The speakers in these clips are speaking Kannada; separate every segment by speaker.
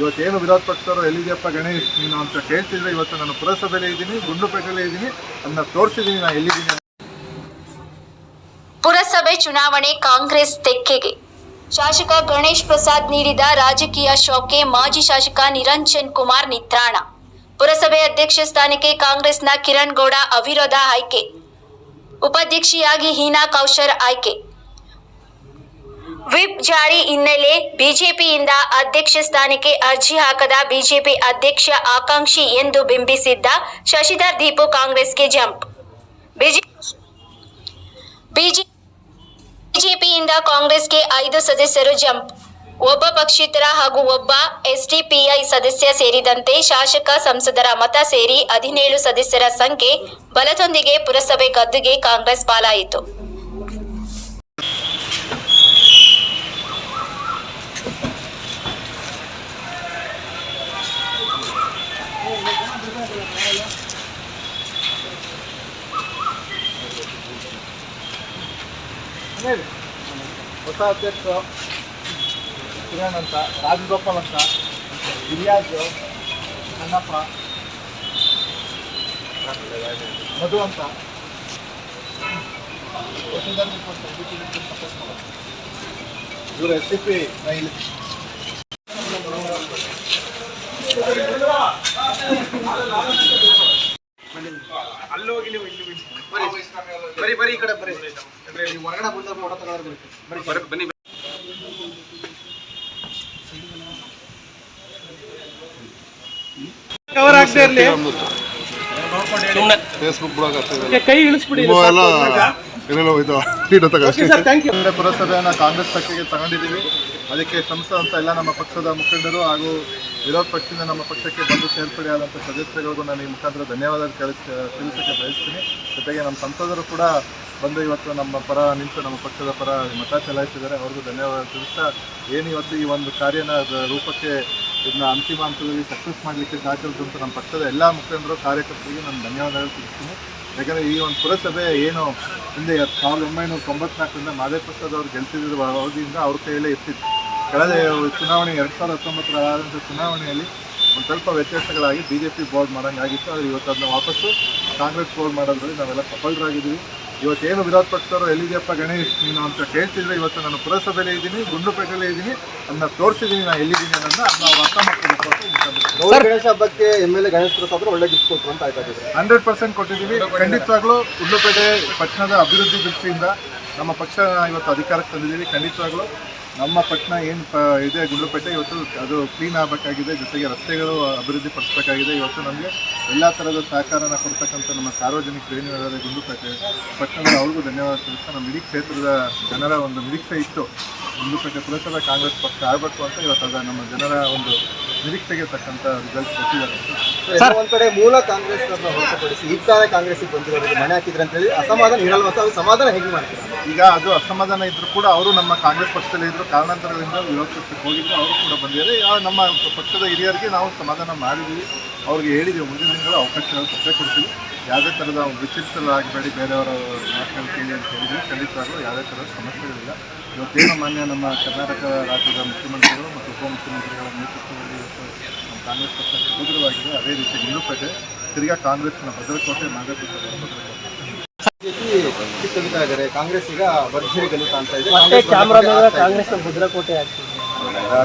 Speaker 1: ಇವತ್ತೇನು ವಿರೋಧ ಪಕ್ಷದವರು ಎಲ್ಲಿದೆಯಪ್ಪ ಗಣೇಶ್, ನೀನು ಅಂತ ಕೇಳ್ತಿದ್ರೆ ಇವತ್ತು ನಾನು ಪುರಸಭೆಯಲ್ಲೇ ಇದ್ದೀನಿ ಗುಂಡ್ಲುಪೇಟೆಯಲ್ಲೇ ಇದ್ದೀನಿ ಅದನ್ನ ತೋರಿಸಿದ್ದೀನಿ ನಾನು ಎಲ್ಲಿದ್ದೀನಿ
Speaker 2: ಪುರಸಭೆ ಚುನಾವಣೆ ಕಾಂಗ್ರೆಸ್ ತೆಕ್ಕೆಗೆ. ಶಾಸಕ ಗಣೇಶ್ ಪ್ರಸಾದ್ ನೀಡಿದ ರಾಜಕೀಯ ಶೋಕೆ ಮಾಜಿ ಶಾಸಕ ನಿರಂಜನ್ ಕುಮಾರ್ ನಿತ್ರಾಣ. ಪುರಸಭೆ ಅಧ್ಯಕ್ಷ ಸ್ಥಾನಕ್ಕೆ ಕಾಂಗ್ರೆಸ್ನ ಕಿರಣ್ ಗೌಡ ಅವಿರೋಧ ಆಯ್ಕೆ. ಉಪಾಧ್ಯಕ್ಷೆಯಾಗಿ ಹೀನಾ ಕೌಶರ್ ಆಯ್ಕೆ. ವಿಪ್ ಜಾರಿ ಹಿನ್ನೆಲೆ ಬಿಜೆಪಿಯಿಂದ ಅಧ್ಯಕ್ಷ ಸ್ಥಾನಕ್ಕೆ ಅರ್ಜಿ ಹಾಕದ ಬಿಜೆಪಿ ಅಧ್ಯಕ್ಷ ಆಕಾಂಕ್ಷಿ ಎಂದು ಬಿಂಬಿಸಿದ್ದ ಶಶಿಧರ್ ದೀಪು ಕಾಂಗ್ರೆಸ್ಗೆ ಜಂಪ್. ಬಿಜೆ ಬಿಜೆ ಬಿಜೆಪಿಯಿಂದ ಕಾಂಗ್ರೆಸ್ಗೆ ಐದು ಸದಸ್ಯರು ಜಂಪ್. ಒಬ್ಬ ಪಕ್ಷೇತರ ಹಾಗೂ ಒಬ್ಬ ಎಸ್ಡಿಪಿಐ ಸದಸ್ಯ ಸೇರಿದಂತೆ ಶಾಸಕ ಸಂಸದರ ಮತ ಸೇರಿ ಹದಿನೇಳು ಸದಸ್ಯರ ಸಂಖ್ಯೆ ಬಲದೊಂದಿಗೆ ಪುರಸಭೆ ಗದ್ದುಗೆ ಕಾಂಗ್ರೆಸ್ ಪಾಲಾಯಿತು.
Speaker 1: ಹೊಸ ಅಧ್ಯಕ್ಷರು ಕಿರಣ್ ಅಂತ ರಾಜಗೋಪಾಲ್ ಅಂತ ಗಿರಿಯಾಜು ಕಣ್ಣಪ್ಪ ಮಧು ಅಂತ ಇವರು ಎಸ್ ಸಿ ಪಿ ಇಲ್ಲಿ
Speaker 3: ಅಲ್ಲಿ ಹೋಗಿ ನೀವು ಇಲ್ಲಿ ಬರೀ ಬರೀ ಈ ಕಡೆ ಬರೀ ನೀವು ಹೊರಗಡೆ ಬಂದ ಫೋಟೋ ತಗೊಳ್ಳೋದು ಬರೀ ಬನ್ನಿ. ಕವರ್ ಆಗ್ತಾ ಇರ್ಲಿ.
Speaker 1: ಫೇಸ್ಬುಕ್ ಬ್ಲಾಗ್
Speaker 3: ಕೈ ಇಳಿಸ್ಬಿಡಿ.
Speaker 1: ಏನೇನೋ ಇದು feed
Speaker 3: okay sir thank you
Speaker 1: ಹಿಂದೆ ಪುರಸಭೆಯನ್ನು ಕಾಂಗ್ರೆಸ್ ಪಕ್ಷಕ್ಕೆ ತಗೊಂಡಿದ್ದೀವಿ. ಅದಕ್ಕೆ ಸಂಸದಂತ ಎಲ್ಲ ನಮ್ಮ ಪಕ್ಷದ ಮುಖಂಡರು ಹಾಗೂ ವಿರೋಧ ಪಕ್ಷದಿಂದ ನಮ್ಮ ಪಕ್ಷಕ್ಕೆ ಬಂದು ಸೇರ್ಪಡೆ ಆದಂಥ ಸದಸ್ಯರಿಗೂ ನಾನು ಈ ಮುಖಾಂತರ ಧನ್ಯವಾದ ಕಳಿಸ ತಿಳಿಸೋಕ್ಕೆ ಬಯಸ್ತೀನಿ. ಜೊತೆಗೆ ನಮ್ಮ ಸಂಸದರು ಕೂಡ ಬಂದು ಇವತ್ತು ನಮ್ಮ ಪರ ನಿಂತು ನಮ್ಮ ಪಕ್ಷದ ಪರ ಮತ ಚಲಾಯಿಸಿದ್ದಾರೆ. ಅವ್ರಿಗೂ ಧನ್ಯವಾದ ತಿಳಿಸ್ತಾ ಏನು ಇವತ್ತು ಈ ಒಂದು ಕಾರ್ಯನ ರೂಪಕ್ಕೆ ಇದನ್ನ ಅಂತಿಮ ಹಂತದಲ್ಲಿ ಸಕ್ಸಸ್ ಮಾಡಲಿಕ್ಕೆ ಸಹಕರಿಸಿದಂಥ ನಮ್ಮ ಪಕ್ಷದ ಎಲ್ಲ ಮುಖಂಡರು ಕಾರ್ಯಕರ್ತರಿಗೆ ನಾನು ಧನ್ಯವಾದಗಳು ತಿಳಿಸ್ತೀನಿ. ಯಾಕಂದರೆ ಈ ಒಂದು ಪುರಸಭೆ ಏನು ಹಿಂದೆ ಸಾವಿರದ ಒಂಬೈನೂರ ತೊಂಬತ್ನಾಲ್ಕರಿಂದ ಮಾದೇ ಪ್ರಸಾದ್ ಅವರು ಗೆಲ್ತಿದ್ದ ಅವಧಿಯಿಂದ ಅವ್ರ ಕೈಯಲ್ಲೇ ಇರ್ತಿತ್ತು. ಕಳೆದ ಚುನಾವಣೆ ಎರಡು ಸಾವಿರದ ಹತ್ತೊಂಬತ್ತರ ಆದಂಥ ಚುನಾವಣೆಯಲ್ಲಿ ಒಂದು ಸ್ವಲ್ಪ ವ್ಯತ್ಯಾಸಗಳಾಗಿ ಬಿ ಜೆ ಪಿ ಬೋರ್ಡ್ ಮಾಡೋಂಗಾಗಿತ್ತು. ಆದರೆ ಇವತ್ತು ಅದನ್ನ ವಾಪಸ್ಸು ಕಾಂಗ್ರೆಸ್ ಬೋರ್ಡ್ ಮಾಡೋದ್ರಲ್ಲಿ ನಾವೆಲ್ಲ ಸಫಲರಾಗಿದ್ದೀವಿ. ಇವತ್ತೇನು ವಿರೋಧ ಪಕ್ಷದವರು ಎಲ್ಲಿದೆಯಪ್ಪ ಗಣೇಶ್ ನೀನು ಅಂತ ಕೇಳ್ತಿದ್ರೆ ಇವತ್ತು ನಾನು ಪುರಸಭೆಯಲ್ಲೇ ಇದ್ದೀನಿ ಗುಂಡುಪೇಟೆಯಲ್ಲೇ ಇದ್ದೀನಿ ಅದನ್ನ ತೋರಿಸಿದ್ದೀನಿ ನಾನು ಎಲ್ಲಿದ್ದೀನಿ ಅನ್ನೋದನ್ನ ಅದನ್ನ ನಾವು ಅರ್ಥ
Speaker 4: ಮಾಡ್ಕೊಂಡು ಗಣೇಶ ಹಬ್ಬಕ್ಕೆ M L A Ganesh Prasad ಒಳ್ಳೆ ಗಿಫ್ಟ್ ಕೊಟ್ಟರು ಅಂತ ಆಯ್ತಾ ಇದ್ದೀವಿ
Speaker 1: ಹಂಡ್ರೆಡ್ ಪರ್ಸೆಂಟ್ ಕೊಟ್ಟಿದ್ದೀವಿ. ಖಂಡಿತವಾಗ್ಲೂ ಗುಂಡುಪೇಟೆ ಪಟ್ಟಣದ ಅಭಿವೃದ್ಧಿ ದೃಷ್ಟಿಯಿಂದ ನಮ್ಮ ಪಕ್ಷ ಇವತ್ತು ಅಧಿಕಾರಕ್ಕೆ ತಂದಿದ್ದೀವಿ. ಖಂಡಿತವಾಗ್ಲೂ ನಮ್ಮ ಪಟ್ಟಣ ಏನು ಪ ಇದೆ ಗುಂಡ್ಲುಪೇಟೆ, ಇವತ್ತು ಅದು ಕ್ಲೀನ್ ಆಗಬೇಕಾಗಿದೆ, ಜೊತೆಗೆ ರಸ್ತೆಗಳು ಅಭಿವೃದ್ಧಿ ಪಡಿಸಬೇಕಾಗಿದೆ. ಇವತ್ತು ನಮಗೆ ಎಲ್ಲ ಥರದ ಸಹಕಾರನ ಕೊಡ್ತಕ್ಕಂಥ ನಮ್ಮ ಸಾರ್ವಜನಿಕರು ಏನು ಹೇಳಿದ್ರೆ ಗುಂಡ್ಲುಪೇಟೆ ಪಟ್ಟಣದ ಅವ್ರಿಗೂ ಧನ್ಯವಾದ ತಿಳಿಸ್ತಾ, ನಮ್ಮ ಇಡೀ ಕ್ಷೇತ್ರದ ಜನರ ಒಂದು ನಿರೀಕ್ಷೆ ಇತ್ತು. ಗುಂಡ್ಲುಪೇಟೆ ಪುರಸಭೆ ಕಾಂಗ್ರೆಸ್ ಪಕ್ಷ ಆಗಬೇಕು ಅಂತ ಇವತ್ತು ಅದ ನಮ್ಮ ಜನರ ಒಂದು ನಿರೀಕ್ಷೆಗೆ ತಕ್ಕಂಥ ರಿಸಲ್ಟ್ ಕೊಟ್ಟಿದ್ದಾರೆ.
Speaker 4: ಒಂದ್ ಮೂಲ ಕಾಂಗ್ರೆಸ್ ಹೊರತುಪಡಿಸಿ ಈಗ ತಾನೇ ಕಾಂಗ್ರೆಸ್ ಬಂದಿರೋದು ಮನೆ ಹಾಕಿದ್ರೆ ಅಂತ ಹೇಳಿ ಅಸಮಾಧಾನ ಅದು ಸಮಾಧಾನ ಹೇಗೆ ಮಾಡ್ತೀರಾ?
Speaker 1: ಈಗ ಅದು ಅಸಮಾಧಾನ ಇದ್ದರೂ ಕೂಡ ಅವರು ನಮ್ಮ ಕಾಂಗ್ರೆಸ್ ಪಕ್ಷದಲ್ಲಿ ಇದ್ದರು ಕಾರಣಾಂತರಗಳಿಂದ ವಿರೋಧ ಪಕ್ಷಕ್ಕೆ ಹೋಗಿದ್ರು, ಅವರು ಕೂಡ ಬಂದಿದ್ದಾರೆ. ನಮ್ಮ ಪಕ್ಷದ ಹಿರಿಯರಿಗೆ ನಾವು ಸಮಾಧಾನ ಮಾಡಿದ್ದೀವಿ. ಅವ್ರಿಗೆ ಹೇಳಿದ್ದೀವಿ, ಮುಂದಿನ ದಿನಗಳು ಅವಕಾಶಗಳು ಕೊಟ್ಟೇ ಕೊಡ್ತೀವಿ. ಯಾವುದೇ ಥರದ ವಿಚಿತ್ರರಾಗಬೇಡಿ, ಬೇರೆಯವರ ಮಾತುಗಳು ಕೇಳಿ ಅಂತ ಹೇಳಿದ್ವಿ ಖಂಡಿತವಾಗ್ಲೂ ಯಾವುದೇ ಥರದ ಸಮಸ್ಯೆಗಳಿಲ್ಲ. ಇವತ್ತೇನು ಮಾನ್ಯ ನಮ್ಮ ಕರ್ನಾಟಕ ರಾಜ್ಯದ ಮುಖ್ಯಮಂತ್ರಿಗಳು ಮತ್ತು ಉಪಮುಖ್ಯಮಂತ್ರಿಗಳ ನೇತೃತ್ವದಲ್ಲಿ ನಮ್ಮ ಕಾಂಗ್ರೆಸ್ ಪಕ್ಷ ಸುಭದ್ರವಾಗಿದೆ ಅದೇ ರೀತಿ ನಿಲುಪೇಟೆ ತಿರ್ಗಾ ಕಾಂಗ್ರೆಸ್ನ ಭದ್ರಕೋಟೆ ನಾಗರಿಕರ ಭದ್ರಕೋಟೆ
Speaker 4: ಕಾಂಗ್ರೆಸ್ ಈಗ ಭರ್ಜರಿ ಅಂತ ಇದೆ.
Speaker 3: ಮತ್ತೆ
Speaker 4: ಕಾಂಗ್ರೆಸ್.
Speaker 3: ಭದ್ರಕೋಟೆ ಆಗ್ತಿದೆ.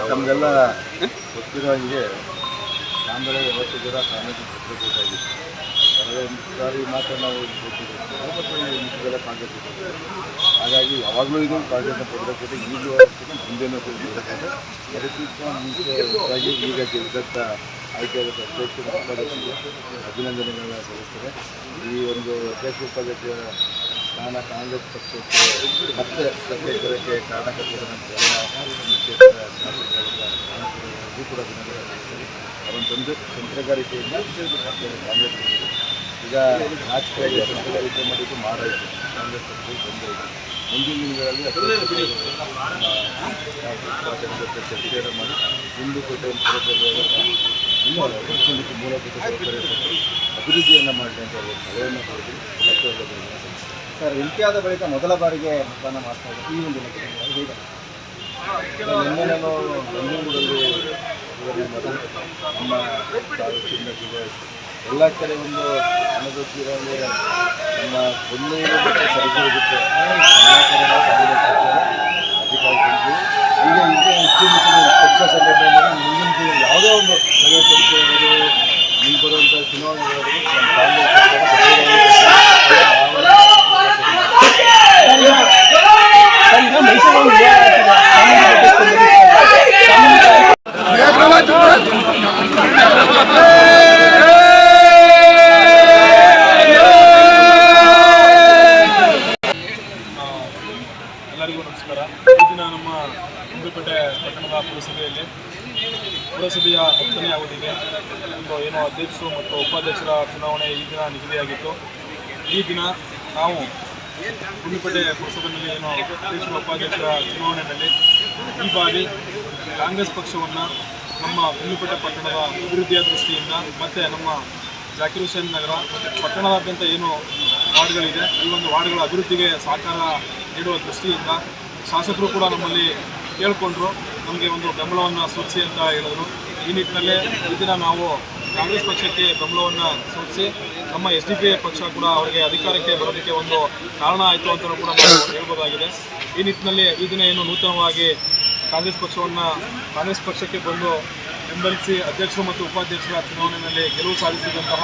Speaker 1: ತಮಗೆಲ್ಲ ಗೊತ್ತಿರೋ ಹಾಗೆ ಕಾಂಬಳೆ ಯಾವತ್ತೂ ಕಾಂಗ್ರೆಸ್ ಭದ್ರಕೋಟೆ ಸಾರಿ ಮಾತ್ರ ನಾವು ಕಾಂಗ್ರೆಸ್ ಹಾಗಾಗಿ ಯಾವಾಗಲೂ ಇದು ಕಾಂಗ್ರೆಸ್ನ ಭದ್ರಕೋಟೆ ಈಗಲೂ ಮುಂದೆ ಮುಂದೆನೂ ಭದ್ರಕೋಟೆ. ಅದಕ್ಕಿಂತ ಮುಂಚೆ ಹೆಚ್ಚಾಗಿ ಈಗ ಗೆದ್ದಂಥ ಆಯ್ಕೆಯಾದ ಅಧ್ಯಕ್ಷ ಉಪಾಧ್ಯಕ್ಷರಿಗೆ ಅಭಿನಂದನೆಗಳನ್ನ ಸಲ್ಲಿಸ್ತಾರೆ ಈ ಒಂದು ಅಧ್ಯಕ್ಷ ಉಪಾಧ್ಯಕ್ಷರ ಸ್ಥಾನ ಕಾಂಗ್ರೆಸ್ ಪಕ್ಷಕ್ಕೆ ಮತ್ತೆ ಸತ್ಯಕ್ಕೆ ಕಾರಣಕರ್ತರಂತ ಎಲ್ಲ ಕ್ಷೇತ್ರದ ಶಾಸಕರಿಗೆ ಕೂಡ ಅಭಿನಂದನೆ ಸಲ್ಲಿಸ್ತಾರೆ ಅವರ ತಂದೆ ತಂತ್ರಗಾರಿಕೆಯಿಂದ ಕಾಂಗ್ರೆಸ್. ಈಗ ರಾಜಕೀಯ ತಂತ್ರಗಾರಿಕೆ ಮಾಡಿದ್ದು ಮಾಡಾಯಿತು ಕಾಂಗ್ರೆಸ್ ಪಕ್ಷಕ್ಕೆ ತೊಂದರೆ ಇದೆ ಮುಂದಿನ ದಿನಗಳಲ್ಲಿ ನಮ್ಮ ಚರ್ಚೆಯನ್ನು ಮಾಡಿ ಹಿಂದೂ ಕೋಟೆ ಇನ್ನೂ ಅತ್ಯಂತ ಮೂಲಭೂತ ಅಭಿವೃದ್ಧಿಯನ್ನು ಮಾಡಲಿ ಅಂತ ಸಲಹೆಯನ್ನು
Speaker 4: ಸರ್ ಎಂ ಪಿ ಆದ ಬಳಿಕ ಮೊದಲ ಬಾರಿಗೆ ಮತದಾನ ಮಾಡ್ತಾ ಇದ್ದಾರೆ ಈ ಒಂದು ಎಲೆಕ್ಷನ್ ಹೇಗೆ
Speaker 1: ನಿನ್ನೆ ನಾನು ಬೆಂಗಳೂರಲ್ಲಿ ನಮ್ಮ ತಾಲೂಕಿನ ಜಿಲ್ಲೆ ಎಲ್ಲ ಕಡೆ ಒಂದು ಅನುಭವಿಸಿರೋಂಗೆ ನಮ್ಮ ಕೊಲ್ಲೂರು ಮತ್ತು ಸರಗೂರು ಬಿಟ್ಟು ಎಲ್ಲ ಕಡೆ ನಾವು ಕಾಂಗ್ರೆಸ್ ಪಕ್ಷ ಅಧಿಕಾರ ತಂದ್ವಿ ಈಗ ಈಗ ಹೆಚ್ಚಿನ ಪಕ್ಷ ಸಂಘಟನೆ ಮಾಡಿ ಮುಂದಿನ ದಿನ ಯಾವುದೇ ಒಂದು ಸಭೆ ಸಂಸ್ಥೆ ಇರ್ಬೋದು, ಮುಂದೆ ಬರುವಂಥ ಚುನಾವಣೆಗಳಲ್ಲಿ ನಮ್ಮ ಕಾಂಗ್ರೆಸ್ ಪಕ್ಷ
Speaker 5: ಎಲ್ಲರಿಗೂ ನಮಸ್ಕಾರ ಈ ದಿನ ನಮ್ಮ ಕುಂದಪೇಟೆ ಪಟ್ಟಣದ ಪುರಸಭೆಯಲ್ಲಿ ಪುರಸಭೆಯ ಹತ್ತನೇ ಅವಧಿಗೆ ಒಂದು ಏನೋ ಅಧ್ಯಕ್ಷರು ಮತ್ತು ಉಪಾಧ್ಯಕ್ಷರ ಚುನಾವಣೆ ಈ ದಿನ ನಿಗದಿಯಾಗಿತ್ತು. ಈ ದಿನ ನಾವು ಗುಂಡಿಪೇಟೆ ಪುರಸಭೆಯಲ್ಲಿ ಏನು ಅಧ್ಯಕ್ಷರ, ಉಪಾಧ್ಯಕ್ಷರ ಚುನಾವಣೆಯಲ್ಲಿ ಈ ಬಾರಿ ಕಾಂಗ್ರೆಸ್ ಪಕ್ಷವನ್ನು ನಮ್ಮ ಗುಂಡಿಪೇಟೆ ಪಟ್ಟಣದ ಅಭಿವೃದ್ಧಿಯ ದೃಷ್ಟಿಯಿಂದ ಮತ್ತು ನಮ್ಮ ಜಾಕಿರ್ ಹುಸೇನ್ ನಗರ ಪಟ್ಟಣದಾದ್ಯಂತ ಏನು ವಾರ್ಡ್ಗಳಿದೆ. ಈ ಒಂದು ವಾರ್ಡ್ಗಳ ಅಭಿವೃದ್ಧಿಗೆ ಸಹಕಾರ ನೀಡುವ ದೃಷ್ಟಿಯಿಂದ ಶಾಸಕರು ಕೂಡ ನಮ್ಮಲ್ಲಿ ಕೇಳಿಕೊಂಡ್ರು. ನಮಗೆ ಒಂದು ಬೆಂಬಲವನ್ನು ಸೂಚಿಸಿ ಅಂತ ಹೇಳಿದರು ಈ ನಿಟ್ಟಿನಲ್ಲೇ ಈ ದಿನ ನಾವು ಕಾಂಗ್ರೆಸ್ ಪಕ್ಷಕ್ಕೆ ಬೆಂಬಲವನ್ನು ಸೂಚಿಸಿ, ನಮ್ಮ ಎಸ್ ಡಿ ಪಿ ಪಕ್ಷ ಕೂಡ ಅವರಿಗೆ ಅಧಿಕಾರಕ್ಕೆ ಬರೋದಕ್ಕೆ ಒಂದು ಕಾರಣ ಆಯಿತು ಅಂತ ಕೂಡ ನಾವು ಹೇಳ್ಬೋದಾಗಿದೆ. ಈ ನಿಟ್ಟಿನಲ್ಲಿ ಈ ದಿನ ಏನು ನೂತನವಾಗಿ ಕಾಂಗ್ರೆಸ್ ಪಕ್ಷವನ್ನು, ಕಾಂಗ್ರೆಸ್ ಪಕ್ಷಕ್ಕೆ ಬಂದು ಬೆಂಬಲಿಸಿ ಅಧ್ಯಕ್ಷರು ಮತ್ತು ಉಪಾಧ್ಯಕ್ಷರ ಚುನಾವಣೆಯಲ್ಲಿ ಗೆಲುವು ಸಾಧಿಸಿದಂತಹ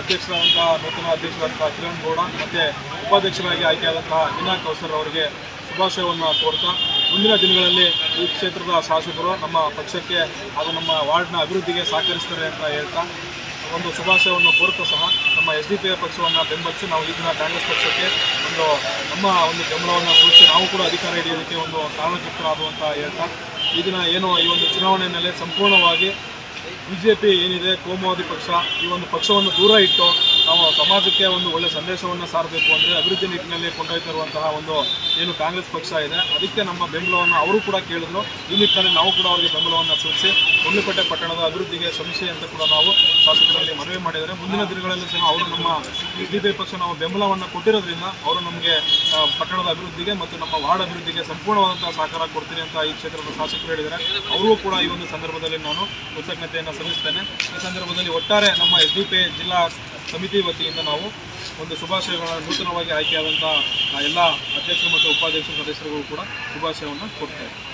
Speaker 5: ಅಧ್ಯಕ್ಷರಾದಂತಹ ನೂತನ ಅಧ್ಯಕ್ಷರಾದಂತಹ ಕಿರಣ್ ಗೌಡ, ಮತ್ತು ಉಪಾಧ್ಯಕ್ಷರಾಗಿ ಆಯ್ಕೆಯಾದಂತಹ ಹಿನಾ ಕೌಸರ್ ಅವರಿಗೆ ಶುಭಾಶಯವನ್ನು ಕೋರ್ತಾ ಮುಂದಿನ ದಿನಗಳಲ್ಲಿ ಈ ಕ್ಷೇತ್ರದ ಶಾಸಕರು ನಮ್ಮ ಪಕ್ಷಕ್ಕೆ ಹಾಗೂ ನಮ್ಮ ವಾರ್ಡ್ನ ಅಭಿವೃದ್ಧಿಗೆ ಸಹಕರಿಸ್ತಾರೆ ಅಂತ ಹೇಳ್ತಾ, ಒಂದು ಶುಭಾಶಯವನ್ನು ಕೋರ್ತಾ ಸಹ ನಮ್ಮ ಎಸ್ ಡಿ ಪಿ ಪಕ್ಷವನ್ನು ಬೆಂಬಲಿಸಿ ನಾವು ಈ ದಿನ ಕಾಂಗ್ರೆಸ್ ಪಕ್ಷಕ್ಕೆ ಒಂದು ನಮ್ಮ ಒಂದು ಬೆಂಬಲವನ್ನು ಸೂಚಿಸಿ ನಾವು ಕೂಡ ಅಧಿಕಾರ ಹಿಡಿಯೋದಕ್ಕೆ ಒಂದು ಕಾರಣಕರ್ತರಾದು ಅಂತ ಹೇಳ್ತಾ, ಈ ದಿನ ಏನು ಈ ಒಂದು ಚುನಾವಣೆಯಲ್ಲಿ ಸಂಪೂರ್ಣವಾಗಿ ಬಿ ಜೆ ಪಿ ಏನಿದೆ, ಕೋಮುವಾದಿ ಪಕ್ಷ ಈ ಒಂದು ಪಕ್ಷವನ್ನು ದೂರ ಇಟ್ಟು ನಾವು ಸಮಾಜಕ್ಕೆ ಒಂದು ಒಳ್ಳೆ ಸಂದೇಶವನ್ನು ಸಾರಬೇಕು ಅಂದರೆ ಅಭಿವೃದ್ಧಿ ನಿಟ್ಟಿನಲ್ಲಿ ಕೊಂಡೊಯ್ತಿರುವಂತಹ ಒಂದು ಏನು ಕಾಂಗ್ರೆಸ್ ಪಕ್ಷ ಇದೆ, ಅದಕ್ಕೆ ನಮ್ಮ ಬೆಂಬಲವನ್ನು ಅವರು ಕೂಡ ಕೇಳಿದ್ರು. ಈ ನಿಟ್ಟಿನಲ್ಲಿ ನಾವು ಕೂಡ ಅವರಿಗೆ ಬೆಂಬಲವನ್ನು ಸೂಚಿಸಿ ಗುಂಡ್ಲುಪೇಟೆ ಪಟ್ಟಣದ ಅಭಿವೃದ್ಧಿಗೆ ಸಮಸ್ಯೆ ಅಂತ ಕೂಡ ನಾವು ಶಾಸಕರಲ್ಲಿ ಮನವಿ ಮಾಡಿದರೆ ಮುಂದಿನ ದಿನಗಳಲ್ಲಿ ಸಹ ಅವರು ನಮ್ಮ ಬಿಜೆಪಿ ಪಕ್ಷ ನಾವು ಬೆಂಬಲವನ್ನು ಕೊಟ್ಟಿರೋದ್ರಿಂದ ಅವರು ನಮಗೆ ಪಟ್ಟಣದ ಅಭಿವೃದ್ಧಿಗೆ ಮತ್ತು ನಮ್ಮ ವಾರ್ಡ್ ಅಭಿವೃದ್ಧಿಗೆ ಸಂಪೂರ್ಣವಾದಂತಹ ಸಹಕಾರ ಕೊಡ್ತೀನಿ ಅಂತ ಈ ಕ್ಷೇತ್ರದ ಶಾಸಕರು ಹೇಳಿದರೆ ಅವರಿಗೂ ಕೂಡ ಈ ಒಂದು ಸಂದರ್ಭದಲ್ಲಿ ನಾನು ಕೃತಜ್ಞತೆಯನ್ನು ಸಲ್ಲಿಸ್ತೇನೆ. ಈ ಸಂದರ್ಭದಲ್ಲಿ ಒಟ್ಟಾರೆ ನಮ್ಮ ಎಸ್ ಜಿಲ್ಲಾ ಸಮಿತಿ ವತಿಯಿಂದ ನಾವು ಒಂದು ಶುಭಾಶಯಗಳನ್ನು ನೂತನವಾಗಿ ಆಯ್ಕೆಯಾದಂಥ ಎಲ್ಲ ಅಧ್ಯಕ್ಷರು ಮತ್ತು ಉಪಾಧ್ಯಕ್ಷರು ಸದಸ್ಯರಿಗೂ ಕೂಡ ಶುಭಾಶಯವನ್ನು ಕೊಡ್ತೇವೆ